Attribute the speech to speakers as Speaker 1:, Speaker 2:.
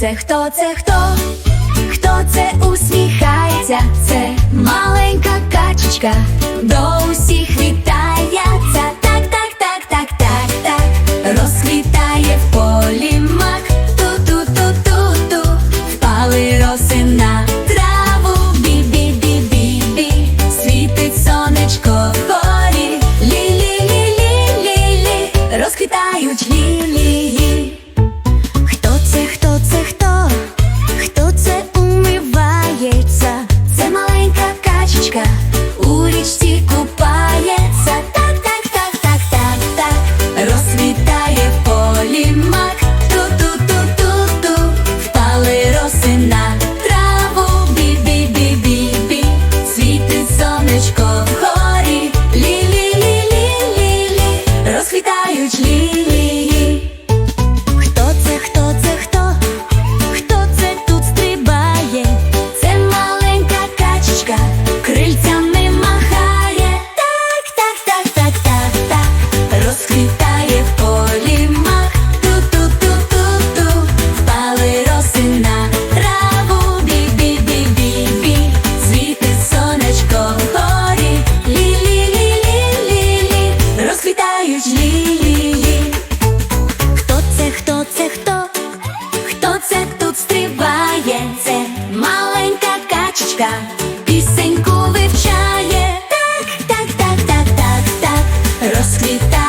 Speaker 1: це, хто це, хто? Хто це усміхається? Це маленька качечка. качечка, пісеньку вивчає, так, так, так, так, так, так, розквітає.